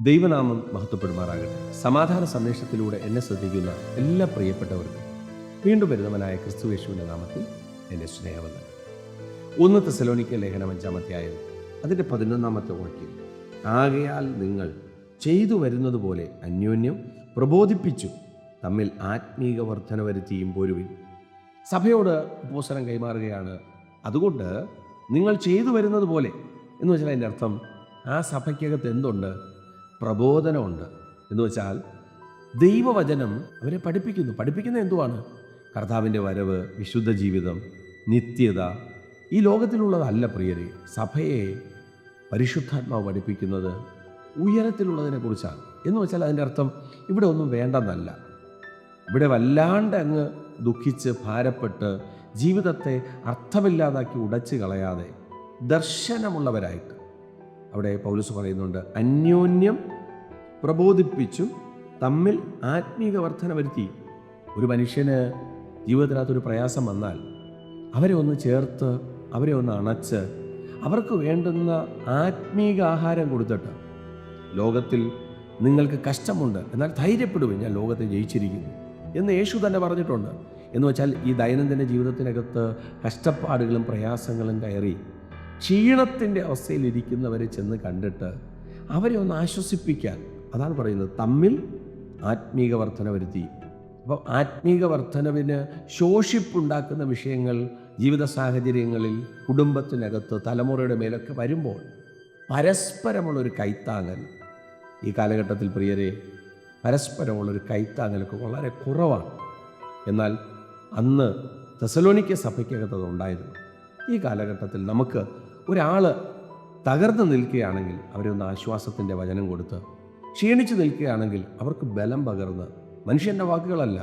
ദൈവനാമം മഹത്വപ്പെടുമാറാകട്ടെ. സമാധാന സന്ദേശത്തിലൂടെ എന്നെ ശ്രദ്ധിക്കുന്ന എല്ലാ പ്രിയപ്പെട്ടവർക്കും വീണ്ടും വരുന്നവനായ ക്രിസ്തുവേശുവിന്റെ നാമത്തിൽ എന്റെ സ്നേഹവന്ദനം. ഒന്ന് തെസലോനിക്ക ലേഖനം അഞ്ചാമത്തെയായത് അതിന്റെ പതിനൊന്നാമത്തെ വാക്യം. ആകയാൽ നിങ്ങൾ ചെയ്തു വരുന്നത് പോലെ അന്യോന്യം പ്രബോധിപ്പിച്ചു തമ്മിൽ ആത്മീക വർധന വരുത്തിയും പോരുവിൻ. സഭയോട് ഉപസരം കൈമാറുകയാണ്. അതുകൊണ്ട് നിങ്ങൾ ചെയ്തു വരുന്നത് പോലെ എന്ന് വെച്ചാൽ അതിന്റെ അർത്ഥം ആ സഭയ്ക്കകത്ത് എന്തുണ്ട്? പ്രബോധനമുണ്ട്. എന്ന് വെച്ചാൽ ദൈവവചനം അവരെ പഠിപ്പിക്കുന്നു. പഠിപ്പിക്കുന്ന എന്തുവാണ്? കർത്താവിന്റെ വരവ് വിശുദ്ധ ജീവിതം നിത്യത. ഈ ലോകത്തിലുള്ളതല്ല പ്രിയരെ സഭയെ പരിശുദ്ധാത്മാവ് പഠിപ്പിക്കുന്നത് ഉയരത്തിലുള്ളതിനെക്കുറിച്ചാണ് എന്ന് വെച്ചാൽ അതിന്റെ അർത്ഥം ഇവിടെ ഒന്നും വേണ്ടെന്നല്ല. ഇവിടെ വല്ലാണ്ട് അങ്ങ് ദുഃഖിച്ച് ഭാരപ്പെട്ട് ജീവിതത്തെ അർത്ഥമില്ലാതാക്കി ഉടച്ചു കളയാതെ ദർശനമുള്ളവരായിട്ട് അവിടെ പൗലൂസ് പറയുന്നുണ്ട് അന്യോന്യം പ്രബോധിപ്പിച്ചും തമ്മിൽ ആത്മീക വർധന വരുത്തി. ഒരു മനുഷ്യന് ജീവിതത്തിനകത്തൊരു പ്രയാസം വന്നാൽ അവരെ ഒന്ന് ചേർത്ത് അവരെ ഒന്ന് അണച്ച് അവർക്ക് വേണ്ടുന്ന ആത്മീക ആഹാരം കൊടുത്തിട്ട് ലോകത്തിൽ നിങ്ങൾക്ക് കഷ്ടമുണ്ട് എന്നാൽ ധൈര്യപ്പെടുവിൻ ഞാൻ ലോകത്തെ ജയിച്ചിരിക്കുന്നു. എന്ന് യേശു തന്നെ പറഞ്ഞിട്ടുണ്ട്. എന്ന് വെച്ചാൽ ഈ ദൈനംദിന ജീവിതത്തിനകത്ത് കഷ്ടപ്പാടുകളും പ്രയാസങ്ങളും കയറി ക്ഷീണത്തിന്റെ അവസ്ഥയിലിരിക്കുന്നവരെ ചെന്ന് കണ്ടിട്ട് അവരെ ഒന്ന് ആശ്വസിപ്പിക്കാൻ. അതാണ് പറയുന്നത്. തമ്മിൽ ആത്മീക വർധന വരുത്തി. അപ്പോൾ ആത്മീക വർധനവിന് ശോഷിപ്പുണ്ടാക്കുന്ന വിഷയങ്ങൾ ജീവിത സാഹചര്യങ്ങളിൽ കുടുംബത്തിനകത്ത് തലമുറയുടെ മേലൊക്കെ വരുമ്പോൾ പരസ്പരമുള്ളൊരു കൈത്താങ്ങൽ. ഈ കാലഘട്ടത്തിൽ പ്രിയരെ പരസ്പരമുള്ളൊരു കൈത്താങ്ങലൊക്കെ വളരെ കുറവാണ്. എന്നാൽ അന്ന് തെസലോണിക്ക സഭയ്ക്കകത്ത് അത് ഉണ്ടായിരുന്നു ഈ കാലഘട്ടത്തിൽ നമുക്ക് ഒരാൾ തകർന്നു നിൽക്കുകയാണെങ്കിൽ അവരെ ഒന്ന് ആശ്വാസത്തിന്റെ വചനം കൊടുത്ത് ക്ഷീണിച്ചു നിൽക്കുകയാണെങ്കിൽ അവർക്ക് ബലം പകർന്ന് മനുഷ്യന്റെ വാക്കുകളല്ല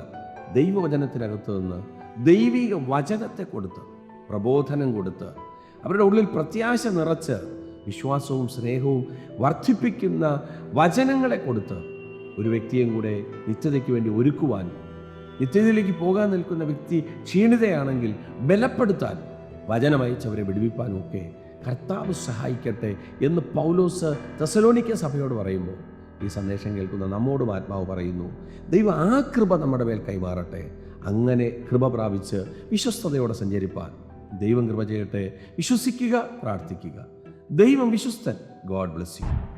ദൈവവചനത്തിനകത്ത് നിന്ന് ദൈവിക വചനത്തെ കൊടുത്ത് പ്രബോധനം കൊടുത്ത് അവരുടെ ഉള്ളിൽ പ്രത്യാശ നിറച്ച് വിശ്വാസവും സ്നേഹവും വർദ്ധിപ്പിക്കുന്ന വചനങ്ങളെ കൊടുത്ത് ഒരു വ്യക്തിയും കൂടെ നിത്യതയ്ക്ക് വേണ്ടി ഒരുക്കുവാൻ നിത്യതയിലേക്ക് പോകാൻ നിൽക്കുന്ന വ്യക്തി ക്ഷീണിതയാണെങ്കിൽ ബലപ്പെടുത്താൻ വചനമയച്ചവരെ വിടുവിപ്പാനും ഒക്കെ കർത്താവ് സഹായിക്കട്ടെ എന്ന് പൗലോസ് തെസലോണിക്ക സഭയോട് പറയുമ്പോൾ ഈ സന്ദേശം കേൾക്കുന്ന നമ്മോടും ആത്മാവ് പറയുന്നു ദൈവം ആ കൃപ നമ്മുടെ മേൽ കൈമാറട്ടെ. അങ്ങനെ കൃപ പ്രാപിച്ച് വിശ്വസ്തയോടെ സഞ്ചരിപ്പാൻ ദൈവം കൃപ ചെയ്യട്ടെ. വിശ്വസിക്കുക പ്രാർത്ഥിക്കുക. ദൈവം വിശ്വസ്തൻ. God bless you.